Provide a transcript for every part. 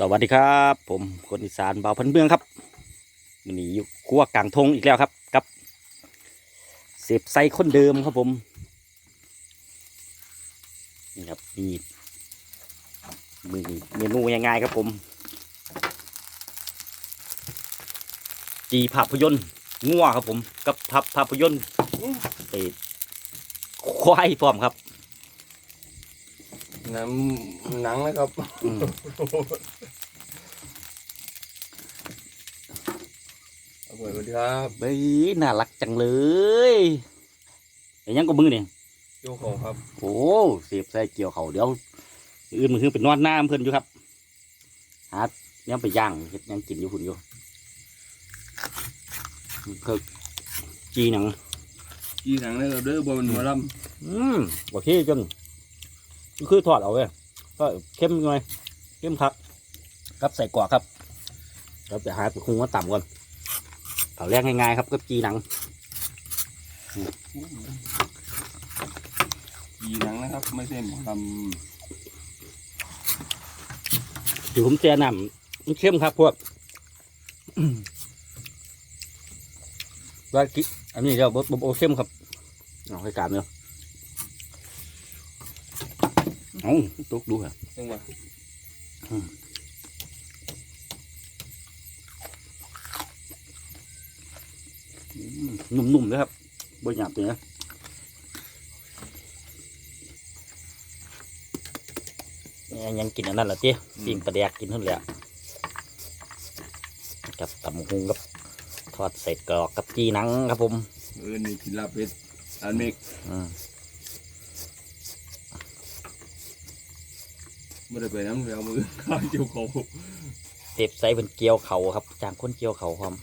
สวัสดีครับ ผมคนอีสานเบาพันเมืองครับวันนี้อยู่ครัวกลางทงอีกแล้วครับกับเสพไซคนเดิมครับผมนี่ครับมีมือนี้เมนูยังไงครับผม จีภาพยนตร์งัวครับผม กับภาพภาพยนตร์เตะควายพร้อมครับ น้ำหนังนะครับอืมเอาไปสวัสดีครับเฮ้ยน่ารักจังเลยแต่ยังก็มือเนี่ยโยของครับ โอ้เสียบใส่เกี่ยวเขาเดี๋ยวอื่นมันคือเป็นนวดน้ำเพิ่นอยู่ครับหายังไปย่างเฮ็ดยังกินอยู่หุ่นอยู่คือจีหนังกีหนังนะครับเด้อบนหัวลอืมโอเคจน คือทอดเอาเว้ยก็เข้มหน่อยเข้มครับกับใส่กรอกครับเราไปหาไปคุงว่าต่ำก่อนเอาแรกง่ายๆครับกับจีหนังำกีหนังนะครับ ไม่ใช่หมอลถือผมเจียน้ำมันเข้มครับพวกว่ากิอันนี้เราบบโอเข้มครับเอาให้การเนาะ เอาตกดูฮะำจังหวะอืมนุ่มๆเลยครับบนหยาบเลยนะเนี่ยยังกินอันนั้นเหรอเจ๊ปิ้งปลาแดกกินเท่านั้นแหละกับตำหุงกับทอดใส่กรอกกับจีหนังครับผมเออนี่กินลาบเป็ดอันเมกอืม ไม่ได้ไปน้ำเดียวมือข้าวเจียวเขาเต็บใส่เป็นเกี๊ยวเขาครับจางคนเกี๊ยวเขาพร้อม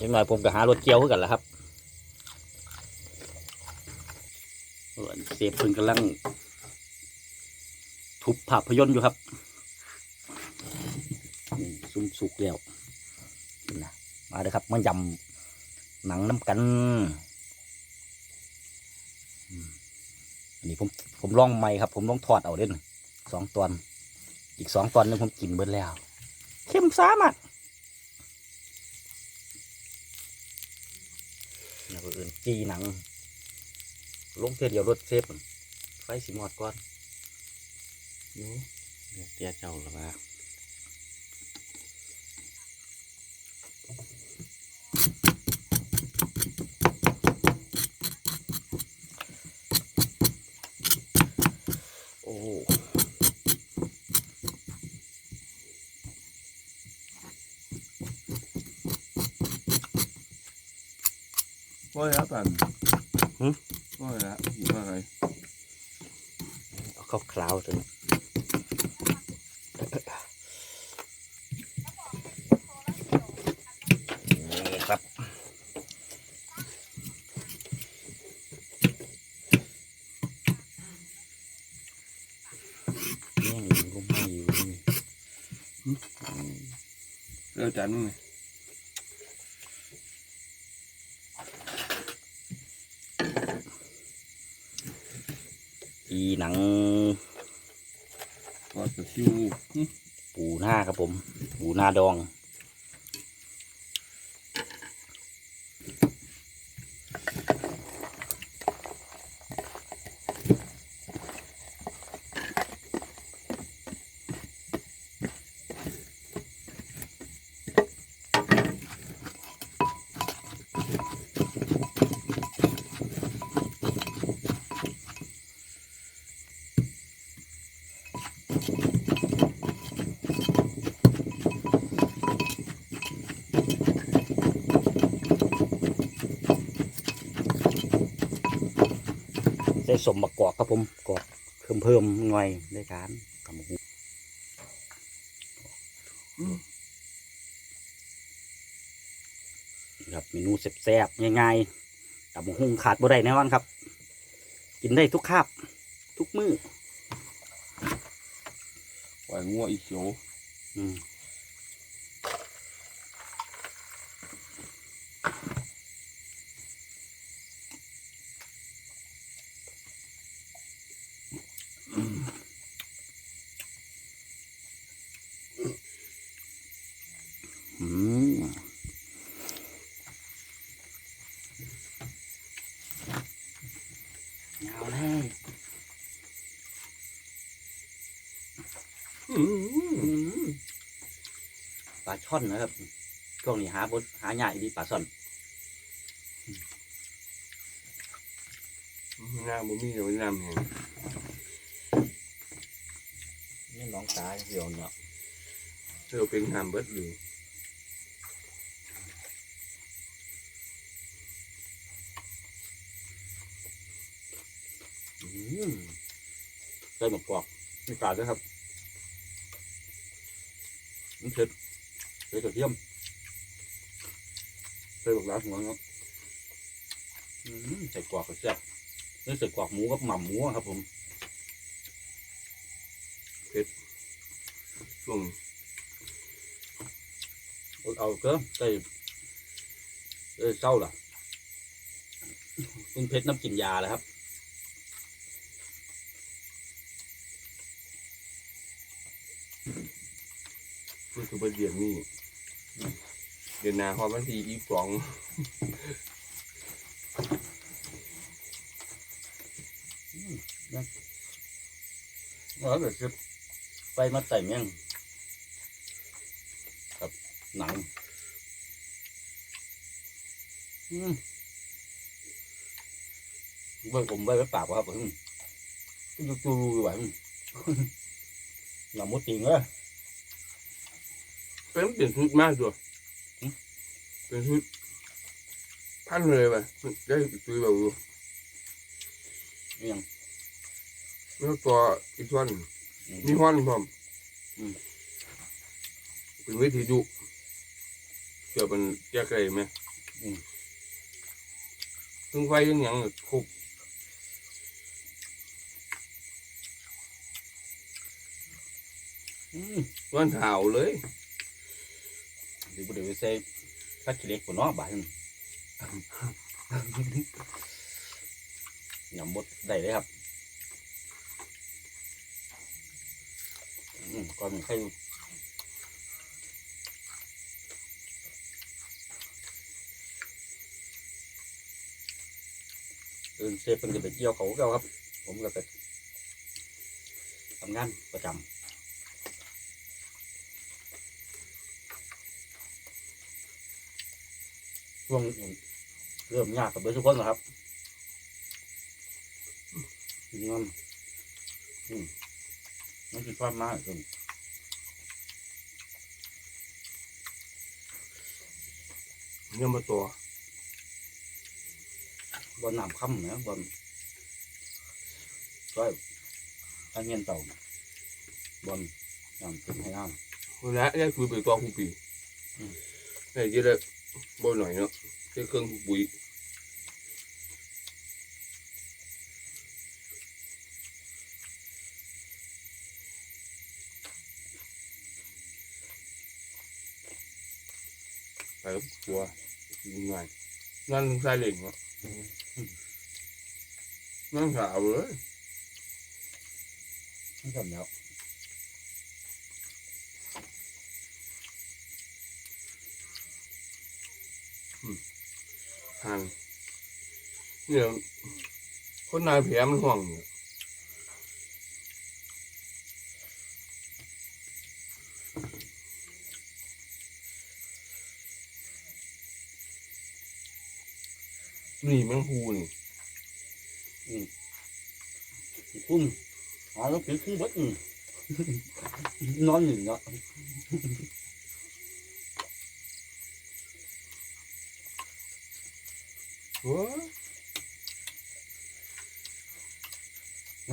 ยังหน่อยผมก็หารถเกี๊ยวขึ้นกันแล้วครับเออเสียบพิ่นกำลังทุบภาพยนตร์อยู่ครับซุ่มสุกแล้วนะมาเลยครับมายำหนังน้ำกันอืม นนี้ผมผมลองไม่ครับ ผมลองทอดเอาเด่นสองตอน อีกสองตอนนึงผมกินเบิดแล้ว เข้มสามารถนะเพื่อนจีหนัง ลงเทเดียวรถเซฟไฟสีหมอดก่อนอยู่เดี๋ยวเตี้ยเจ้าหรือว่า ว่าแล้วกันหึว่าแล้วกินว่าอะไรเอาเข้าคลาวถึงนี่ครับนี่ยังก็ไม่อยู่นี่เลือจานนึงไง อีหนังทอดกระซิวหึปูหน้าครับผม ปูหน้าดอง ใส่สมบักกอกครับผมกอกเพิ่มเพิ่มหน่อยในการทำหูนี่ครับเมนูแซ่บๆง่ายๆตำบักหุงขาดบ่ได้แน่นอนครับ กินได้ทุกคาบทุกมื้อปล่อยงัวอีเขียวอืม ปลาช่อนนะครับช่วงนี้หาบดหาใหญ่ดีปลาช่อนหน้าบ่มีเดี๋ยวน้ำแห้งนี่น้องตาเดียวเนาะเราเป็นน้ำเบิดอยู่อืมใส่หมกปอกมีกาดด้วยครับ มันเผ็ดใส่กระเทียมใส่บักหลาหัวครับใส่กรอกกับแซ่บนี่ใส่กรอกหมูกับหม่ำหมูอครับผมช่วงเอาเก็ใส่เอ้ยเศร้าล่ะเป็นเพชรน้ำกินยาแหละครับ นี่คือประเดี๋ยวนี้เดือนหน้าพอวันที่ยี่สิบสองแล้วก็จะไปมาใส่เมี่ยงกับหนังอืมเบิ่งผมไว้ไว้ปากวะครับผมยูจูรูอยู่ไหวมึงหนังมดจริงเลย เป็นเปลี่ยนชุดมากด้วยเป็นชุดพันเลยไปได้ซื้อแบบอยู่นี่ยังแล้วตัวอีกส่วนอืมมีห้อนพร้อมอืมเป็นวิธีดุเกี่ยวเป็นแก้ไขไหมอืมซึ่งไฟยังหยังคุบอืมวันเท้าเลย เดี๋ยวเดี๋ยวใส่สักขี้เล็กกว่าน้อบ่ายนึงยำบดได้เลยครับอืมก่อนใครเดินเซฟเป็นจะไปเกี่ยวเขาเก่าครับ ผมก็ไปทำงานประจำ ช่วงเริ่มยากกับเบอร์ทุกคนนะครับงอนอืมมันคือความมากจนเนี่ยมาตัวบนน้ำค่ำนะบนก็อันเงียนเต่าบนน้ำขึ้นให้น้เวลาได้คุยไปตัวคุปีอืมได้เยอะเลย บ่หน่อยเนาะใช้เครื่องปุ๋ยไปกับตัวง่ายนั่นใส่เหล่งเนาะนั่นขาวเลยำไม่ ทำแล้วหันเนี่ยคนนายแผลมันห่วงเนี่ยนี่แมันพูนี่คุ้มอ๋อแล้วคือคุ้มวัดอืมนอนหนึ่งเนาะ โอ้ย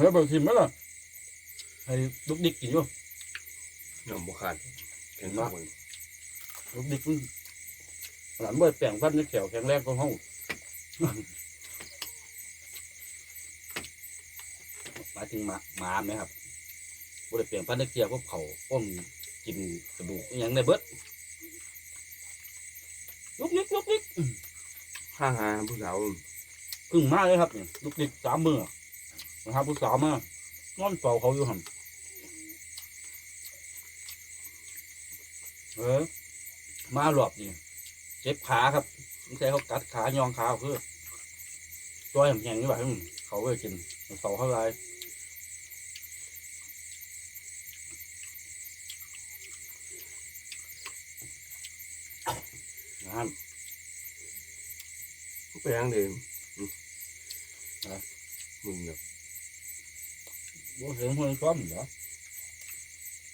แล้วไปชิมไหมล่ะให้ลูกดิกกินอยู่น้ำบุขาดเห็นมากเลยลูกดิกมันหลานเบิดแปลงฟันในแขวแข็งแรงของห้องหมายถึงหมาหมาไหมครับบ่ได้เปลี่ยนฟันในเกียร์พวกเขาพวกกินกระดูกอย่างในเบิดลูกดิกลูกดิก ข้างหางผู้สาวเพึ่งมากเลยครับลูกติดสามมือนะครับผู้สาวมานอนเฝ้าเขาอยู่หันเออ มาหลบนี่เจ็บขาครับไม่ใช่เขากัดขายองขาเพื่อตัวแข็งๆนี่แบบเขาไปกินเสาเข้าไรนะครับ ปยังเดิมอะไรมึงเนี่ยบ่เสียงคนซ้อมเหรอ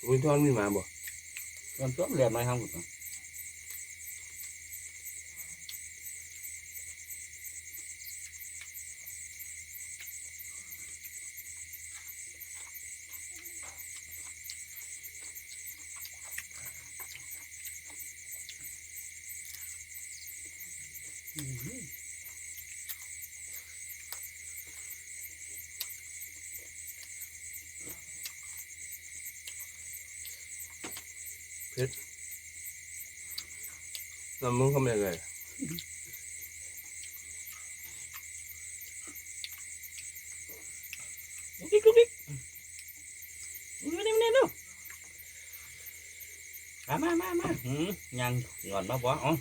วินทอนมีมาบ่มันซ้อมเรียนไหมครับคุณแล้วมึงเขาไม่ไงลุก ดิ๊กลุกดิ๊กมานี่มานี่เร็วมามามามาหืมยังงอนมาบ่อ๋อ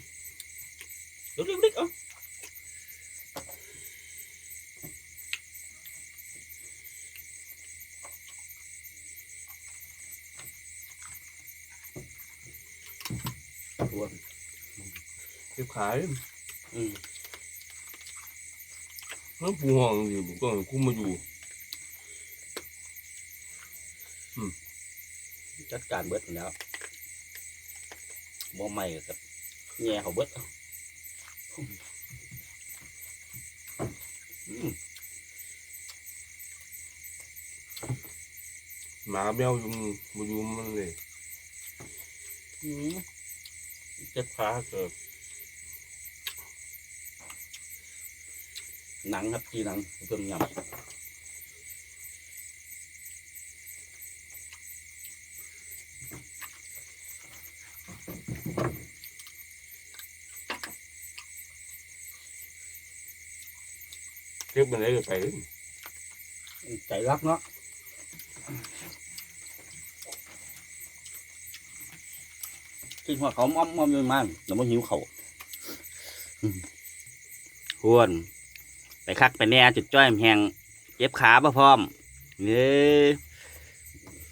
ลุกดิ๊กลุกดิ๊กเอ๋อ ตัวเก็บ ขายอืมแล้วปูห้องอยู่ก็คุ้มมาอยู่จัดการเบิดแล้วบ่ใหม่กับแง่เขาเบิดอืมหมาแมวอยู่มาอยู่มันเลยอืมเจ็บขาเกิด หนังครับทีหนังเพิ่มยำเก็บมันได้ก็ไปเลยใจรักเนาะคิดว่าเขาอ้อมอ้อมอยู่มากแล้วมันหิวเขาวอืมควร ไปคักไปแน่จุดจ้อยแหงเจ็บขาบ่พร้อมเน้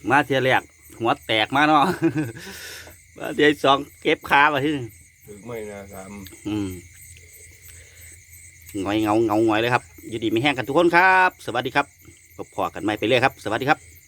มาเทียแรกหัวแตกมาเนาะมาเทียสองเก็บขาไปที่ถึงไม่นะสามอืมหงอยเงาเงาหงอยเลยครับอยู่ดีไม่แห้งกันทุกคนครับ สวัสดีครับพบพอกันใหม่ไปเรื่อยครับ สวัสดีครับ